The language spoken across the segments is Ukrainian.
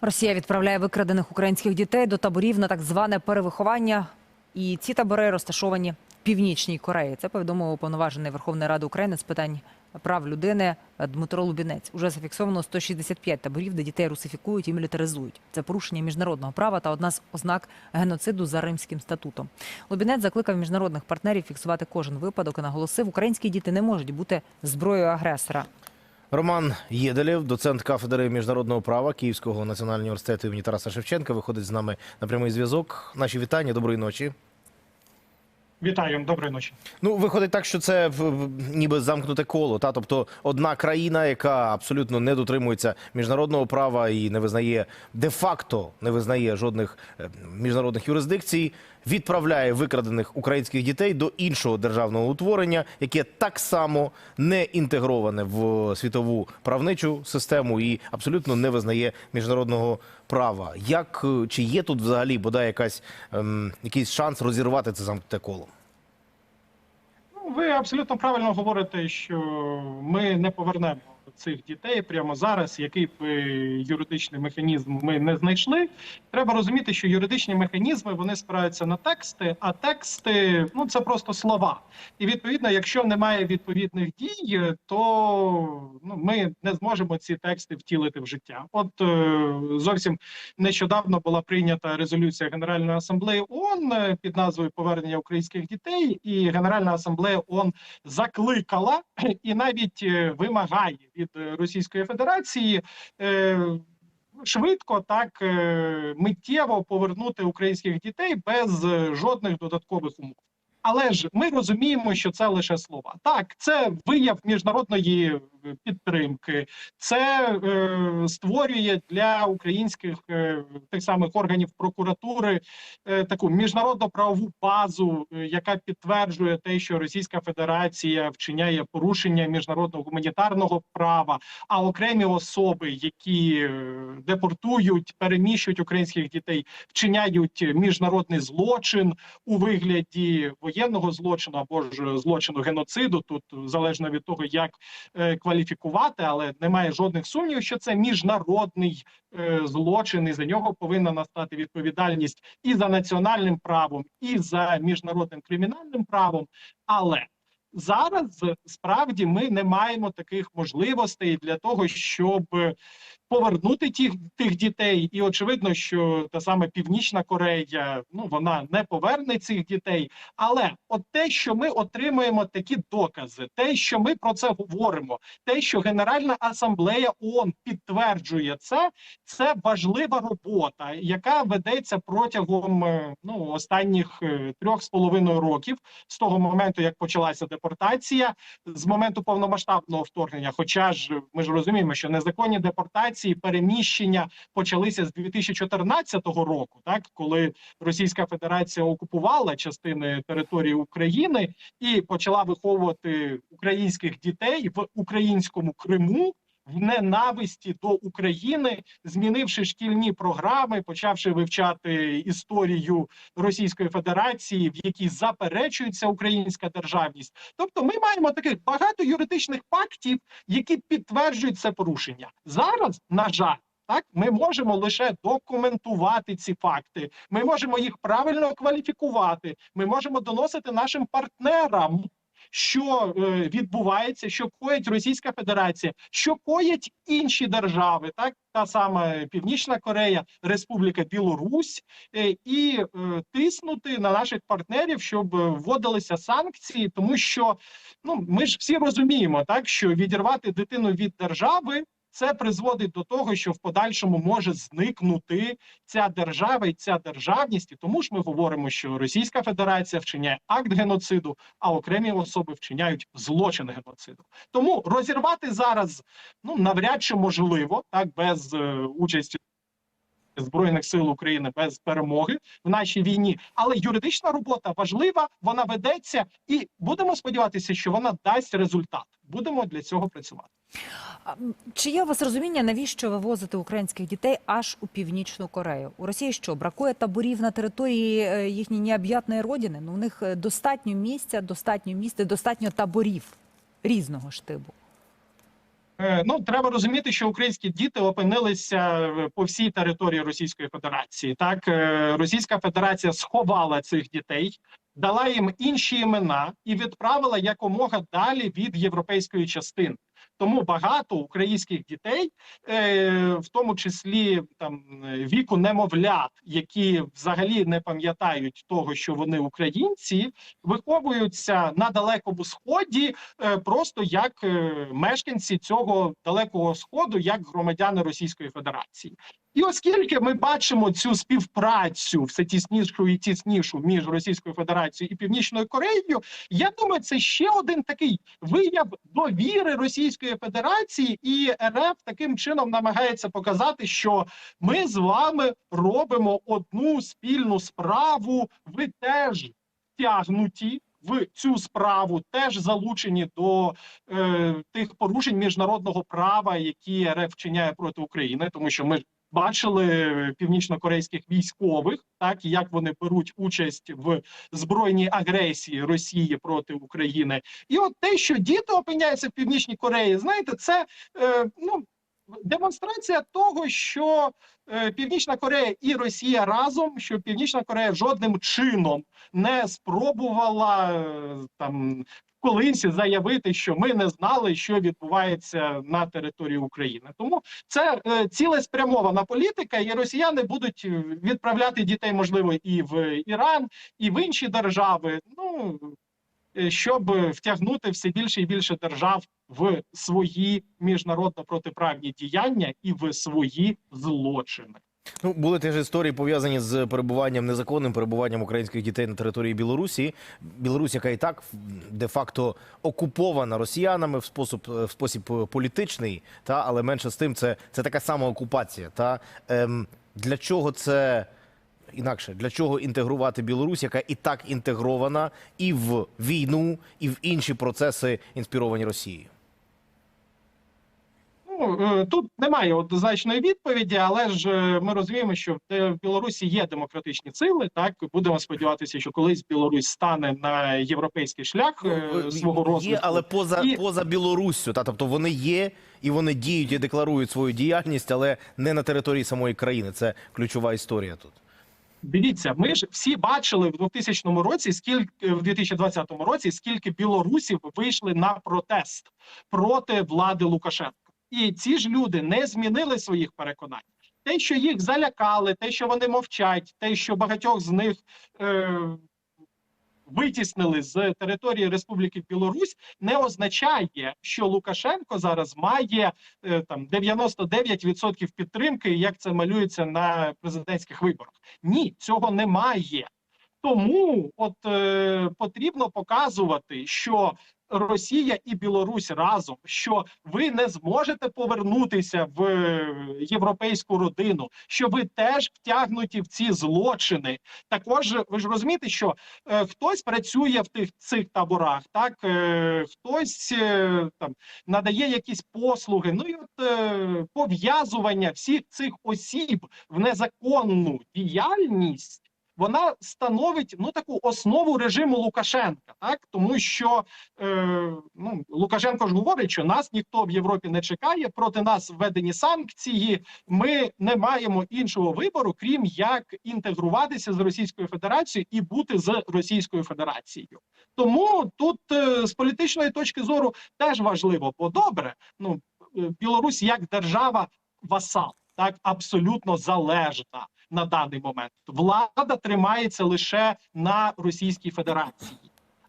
Росія відправляє викрадених українських дітей до таборів на так зване перевиховання. І ці табори розташовані в північній Кореї. Це повідомив уповноважений Верховної Ради України з питань прав людини Дмитро Лубінець. Уже зафіксовано 165 таборів, де дітей русифікують і мілітаризують. Це порушення міжнародного права та одна з ознак геноциду за римським статутом. Лубінець закликав міжнародних партнерів фіксувати кожен випадок і наголосив, українські діти не можуть бути зброєю агресора. Роман Єделєв, доцент кафедри міжнародного права Київського національного університету імені Тараса Шевченка, виходить з нами на прямий зв'язок. Наші вітання, доброї ночі. Вітаю, доброї ночі. Ну, виходить так, що це ніби замкнуте коло. Та тобто одна країна, яка абсолютно не дотримується міжнародного права і не визнає де-факто не визнає жодних е, міжнародних юрисдикцій, відправляє викрадених українських дітей до іншого державного утворення, яке так само не інтегроване в світову правничу систему і абсолютно не визнає міжнародного права. Як е, чи є тут взагалі бодай якась ем, якийсь шанс розірвати це замкнуте коло? Ну, ви абсолютно правильно говорите, що ми не повернемо цих дітей прямо зараз. Який б е, юридичний механізм ми не знайшли, треба розуміти, що юридичні механізми вони спираються на тексти, а тексти ну це просто слова. І відповідно, якщо немає відповідних дій, то ну ми не зможемо ці тексти втілити в життя. От е, зовсім нещодавно була прийнята резолюція Генеральної асамблеї ООН е, під назвою Повернення українських дітей, і Генеральна асамблея ООН закликала і навіть вимагає від е, Російської Федерації. е, Швидко так е, миттєво повернути українських дітей без жодних додаткових умов. Але ж ми розуміємо, що це лише слова. Так, це вияв міжнародної підтримки, це е, створює для українських е, тих самих органів прокуратури е, таку міжнародно-правову базу, е, яка підтверджує те, що Російська Федерація вчиняє порушення міжнародного гуманітарного права, а окремі особи, які е, депортують, переміщують українських дітей, вчиняють міжнародний злочин у вигляді воєнного злочину або ж злочину геноциду. Тут залежно від того, як е, кваліфікувати, але немає жодних сумнівів, що це міжнародний е, злочин, і за нього повинна настати відповідальність і за національним правом, і за міжнародним кримінальним правом. Але зараз справді ми не маємо таких можливостей для того, щоб повернути тих, тих дітей, і очевидно, що та саме Північна Корея ну вона не поверне цих дітей. Але от те, що ми отримуємо такі докази, те, що ми про це говоримо, те, що Генеральна асамблея ООН підтверджує це, це важлива робота, яка ведеться протягом е, ну останніх е, трьох з половиною років з того моменту, як почалася депортація, з моменту повномасштабного вторгнення. Хоча ж ми ж розуміємо, що незаконні депортації, переміщення почалися з 2014 року, так коли Російська Федерація окупувала частини території України і почала виховувати українських дітей в українському Криму. В ненависті до України, змінивши шкільні програми, почавши вивчати історію Російської Федерації, в якій заперечується українська державність. Тобто, ми маємо таких багато юридичних фактів, які підтверджують це порушення. Зараз, на жаль. Так, ми можемо лише документувати ці факти. Ми можемо їх правильно кваліфікувати. Ми можемо доносити нашим партнерам, що е, відбувається, що коїть Російська Федерація, що коять інші держави, так та сама Північна Корея, Республіка Білорусь, е, і е, тиснути на наших партнерів, щоб вводилися санкції, тому що ну ми ж всі розуміємо, так що відірвати дитину від держави. Це призводить до того, що в подальшому може зникнути ця держава і ця державність. І тому ж ми говоримо, що Російська Федерація вчиняє акт геноциду, а окремі особи вчиняють злочин геноциду. Тому розірвати зараз ну навряд чи можливо, так без е, участі. Збройних сил України без перемоги в нашій війні, але юридична робота важлива, вона ведеться, і будемо сподіватися, що вона дасть результат. Будемо для цього працювати. Чи є у вас розуміння, навіщо вивозити українських дітей аж у північну Корею? У Росії що бракує таборів на території е, їхньої необ'ятної родини? Ну у них е, достатньо місця, достатньо місця, достатньо таборів різного штибу. Е, Ну, треба розуміти, що українські діти опинилися по всій території Російської Федерації. Так, Російська Федерація сховала цих дітей, дала їм інші імена і відправила якомога далі від європейської частини. Тому багато українських дітей, е, в тому числі там е, віку немовлят, які взагалі не пам'ятають того, що вони українці, виховуються на далекому сході е, просто як мешканці цього далекого сходу, як громадяни Російської Федерації. І оскільки ми бачимо цю співпрацю все тіснішу і тіснішу між Російською Федерацією і Північною Кореєю, я думаю, це ще один такий вияв довіри Російської Федерації, і РФ таким чином намагається показати, що ми з вами робимо одну спільну справу. Ви теж втягнуті в цю справу, теж залучені до е, тих порушень міжнародного права, які РФ вчиняє проти України, тому що ми бачили північно-корейських військових, так як вони беруть участь в збройній агресії Росії проти України, і от те, що діти опиняються в північній Кореї, знаєте, це е, ну. Демонстрація того, що е, Північна Корея і Росія разом, що Північна Корея жодним чином не спробувала е, там колись заявити, що ми не знали, що відбувається на території України. Тому це е, цілеспрямована політика, і росіяни будуть е, відправляти дітей, можливо, і в Іран, і в інші держави. Ну е, щоб втягнути все більше і більше держав в свої міжнародно протиправні діяння і в свої злочини. Ну, були теж історії пов'язані з перебуванням незаконним перебуванням українських дітей на території Білорусі. Білорусь, яка і так де-факто окупована росіянами в спосіб в спосіб політичний, та але менше з тим, це, це така сама окупація. Та ем, для чого це інакше? Для чого інтегрувати Білорусь, яка і так інтегрована і в війну, і в інші процеси, інспіровані Росією? Ну е, тут немає однозначної відповіді, але ж е, ми розуміємо, що в Білорусі є демократичні сили. Так будемо сподіватися, що колись Білорусь стане на європейський шлях е, свого розвитку. Ну, Є, але поза, І- поза Білоруссю. Та, тобто вони є і вони діють і декларують свою діяльність, але не на території самої країни. Це ключова історія тут. Дивіться, ми ж всі бачили в 2000 році, скільки в 2020 році, скільки білорусів вийшли на протест проти влади Лукашенка, і ці ж люди не змінили своїх переконань. Те, що їх залякали, те, що вони мовчать, те, що багатьох з них е, витіснили з території Республіки Білорусь, не означає, що Лукашенко зараз має е, там 99% підтримки, як це малюється на президентських виборах. Ні, цього немає. Тому от е, потрібно показувати, що Росія і Білорусь разом, що ви не зможете повернутися в е, європейську родину, що ви теж втягнуті в ці злочини. Також ви ж розумієте, що е, хтось працює в тих цих таборах, так е, хтось е, там надає якісь послуги. Ну і от е, пов'язування всіх цих осіб в незаконну діяльність. Вона становить ну таку основу режиму Лукашенка, так тому що е, ну Лукашенко ж говорить, що нас ніхто в Європі не чекає. Проти нас введені санкції. Ми не маємо іншого вибору, крім як інтегруватися з Російською Федерацією і бути з Російською Федерацією. Тому тут е, з політичної точки зору теж важливо, бо добре, ну е, Білорусь як держава васал, так абсолютно залежна на даний момент. Влада тримається лише на Російській Федерації.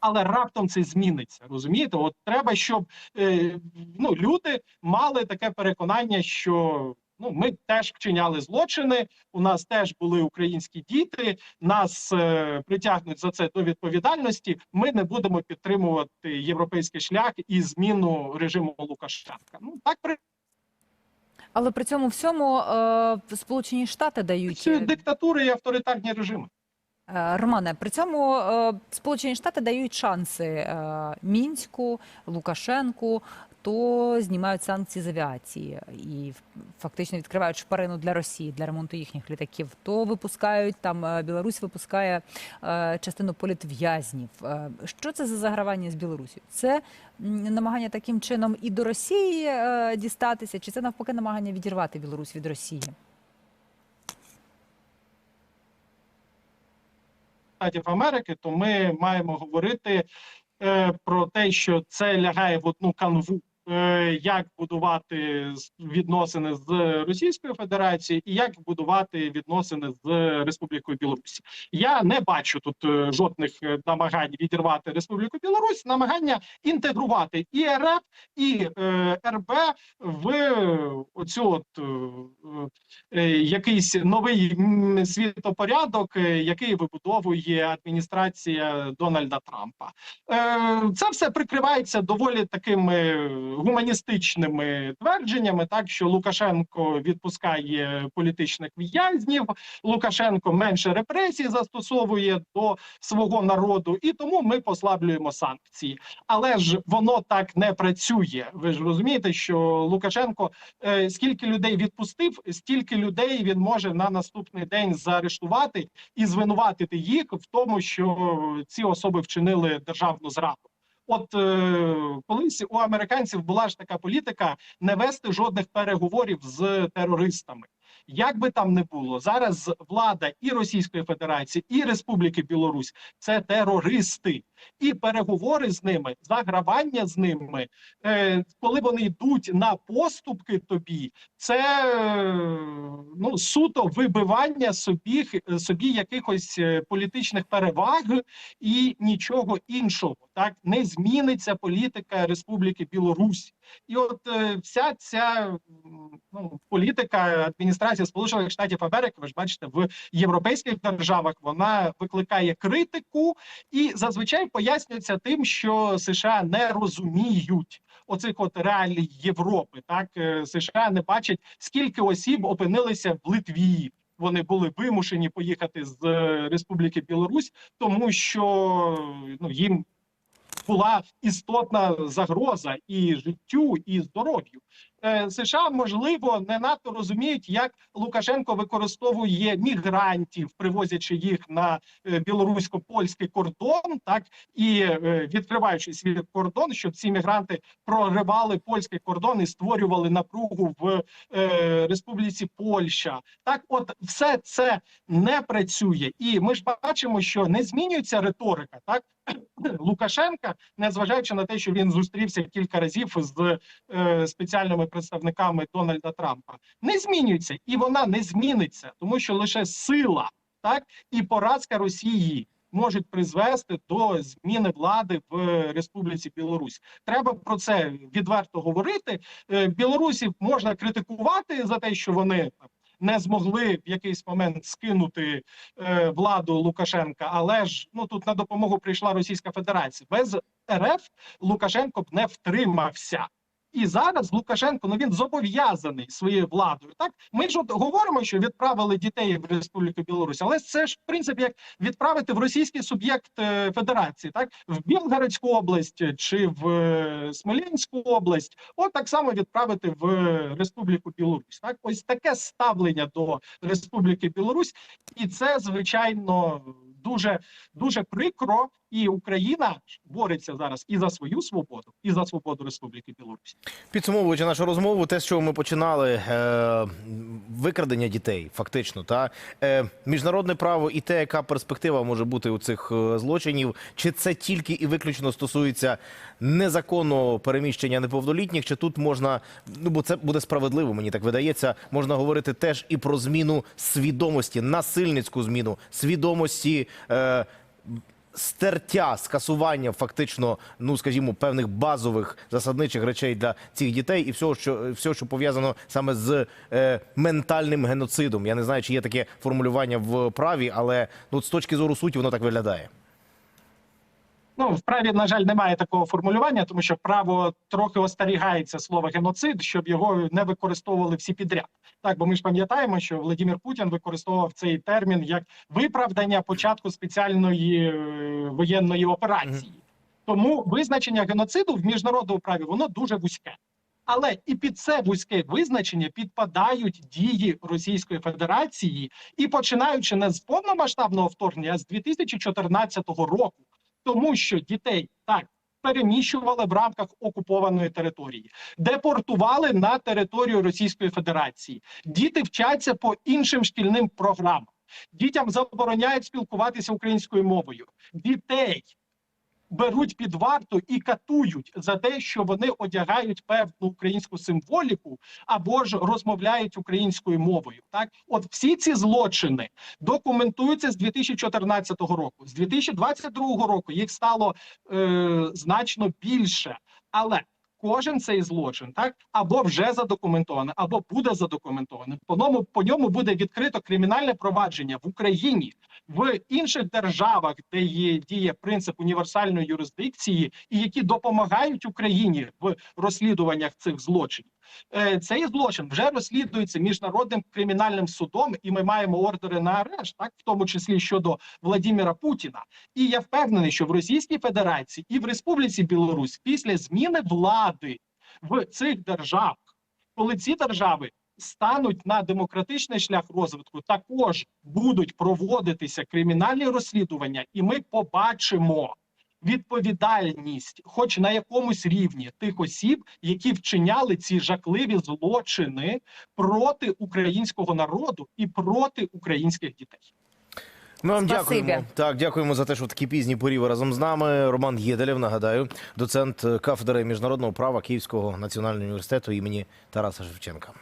Але раптом це зміниться. Розумієте? От треба, щоб е, ну, люди мали таке переконання, що ну ми теж вчиняли злочини. У нас теж були українські діти. Нас е, притягнуть за це до відповідальності. Ми не будемо підтримувати європейський шлях і зміну режиму Лукашенка. Ну так при Але при цьому всьому е, Сполучені Штати дають Це диктатури і авторитарні режими. Е, Романе, при цьому е, Сполучені Штати дають шанси е, Мінську, Лукашенку. То знімають санкції з авіації і фактично відкривають шпарину для Росії для ремонту їхніх літаків. То випускають там е, Білорусь випускає е, частину політв'язнів. Е, Що це за загравання з Білорусі? Це намагання таким чином і до Росії дістатися, чи це навпаки намагання відірвати Білорусь від Росії? Штатів Америки, то ми маємо говорити е, про те, що це лягає в одну канву. Е, Як будувати відносини з Російською Федерацією і як будувати відносини з Республікою Білорусь? Я не бачу тут е, жодних е, намагань відірвати Республіку Білорусь, намагання інтегрувати і РФ, і РБ в оцю от якийсь новий світопорядок, який вибудовує адміністрація Дональда Трампа. Це все прикривається доволі такими гуманістичними твердженнями, так що Лукашенко відпускає політичних в'язнів, Лукашенко менше репресій застосовує до свого народу, і тому ми послаблюємо санкції. Але ж воно так не працює. Ви ж розумієте, що Лукашенко е, скільки людей відпустив, стільки людей він може на наступний день заарештувати і звинуватити їх в тому, що ці особи вчинили державну зраду. От е, колись у американців була ж така політика не вести жодних переговорів з терористами. Як би там не було, зараз влада і Російської Федерації, і Республіки Білорусь це терористи, і переговори з ними, загравання з ними, е, коли вони йдуть на поступки тобі, це е, ну суто вибивання собі собі якихось е, політичних переваг і нічого іншого. Так не зміниться політика Республіки Білорусь, і от вся ця ну, політика адміністрації Сполучених Штатів Америки, ви ж бачите, в європейських державах вона викликає критику і зазвичай пояснюється тим, що США не розуміють оцих от реалій Європи. Так Е, США не бачать, скільки осіб опинилися в Литві. Вони були вимушені поїхати з е, Республіки Білорусь, тому що ну їм була істотна загроза і життю, і здоров'ю. Е, США можливо не надто розуміють, як Лукашенко використовує мігрантів, привозячи їх на е, білорусько-польський кордон, так і е, відкриваючи свій кордон, щоб ці мігранти проривали польський кордон і створювали напругу в е, Республіці Польща. Так, от все це не працює, і ми ж бачимо, що не змінюється риторика. Так Лукашенка, незважаючи на те, що він зустрівся кілька разів з е, спеціальними представниками Дональда Трампа, не змінюється, і вона не зміниться, тому що лише сила, так і поразка Росії. Можуть призвести до зміни влади в Республіці Білорусь. Треба про це відверто говорити. Е, Білорусів можна критикувати за те, що вони не змогли в якийсь момент скинути е, владу Лукашенка, але ж ну тут на допомогу прийшла Російська Федерація. Без РФ Лукашенко б не втримався. І зараз Лукашенко ну він зобов'язаний своєю владою. Так ми ж от говоримо, що відправили дітей в Республіку Білорусь, але це ж в принципі як відправити в російський суб'єкт е, федерації, так в Білгородську область чи в е, Смоленську область, от так само відправити в е, Республіку Білорусь. Так, ось таке ставлення до Республіки Білорусь, і це звичайно дуже дуже прикро. І Україна бореться зараз і за свою свободу, і за свободу Республіки Білорусь. Підсумовуючи нашу розмову, те, з чого ми починали, е, викрадення дітей, фактично, та е, міжнародне право і те, яка перспектива може бути у цих е, злочинів, чи це тільки і виключно стосується незаконного переміщення неповнолітніх, чи тут можна, ну бо це буде справедливо, мені так видається, можна говорити теж і про зміну свідомості, насильницьку зміну свідомості. Е, стертя, скасування фактично, ну скажімо, певних базових засадничих речей для цих дітей і всього, що всього, що пов'язано саме з е, ментальним геноцидом. Я не знаю, чи є таке формулювання в праві, але ну з точки зору суті воно так виглядає. Ну в праві, на жаль, немає такого формулювання, тому що право трохи остерігається слова геноцид, щоб його не використовували всі підряд. Так, бо ми ж пам'ятаємо, що Владимир Путін використовував цей термін як виправдання початку спеціальної е, воєнної операції. Тому визначення геноциду в міжнародному праві воно дуже вузьке. Але і під це вузьке визначення підпадають дії Російської Федерації, і починаючи не з повномасштабного вторгнення, а з 2014 року, тому що дітей так переміщували в рамках окупованої території, депортували на територію Російської Федерації. Діти вчаться по іншим шкільним програмам. Дітям забороняють спілкуватися українською мовою. Дітей беруть під варту і катують за те, що вони одягають певну українську символіку або ж розмовляють українською мовою. Так, от всі ці злочини документуються з 2014 року. З 2022 року їх стало е, значно більше, але кожен цей злочин так або вже задокументоване, або буде задокументоване. По ньому по ньому буде відкрито кримінальне провадження в Україні, в інших державах, де є діє принцип універсальної юрисдикції, і які допомагають Україні в розслідуваннях цих злочинів. Е, Цей злочин вже розслідується міжнародним кримінальним судом, і ми маємо ордери на арешт, так в тому числі щодо Владимира Путіна. І я впевнений, що в Російській Федерації і в Республіці Білорусь після зміни влади в цих державах, коли ці держави стануть на демократичний шлях розвитку, також будуть проводитися кримінальні розслідування, і ми побачимо відповідальність, хоч на якомусь рівні тих осіб, які вчиняли ці жахливі злочини проти українського народу і проти українських дітей. Ми вам Спасибі. дякуємо. Так, дякуємо за те, що в такі пізні порі ви разом з нами. Роман Єделєв, нагадаю, доцент кафедри міжнародного права Київського національного університету імені Тараса Шевченка.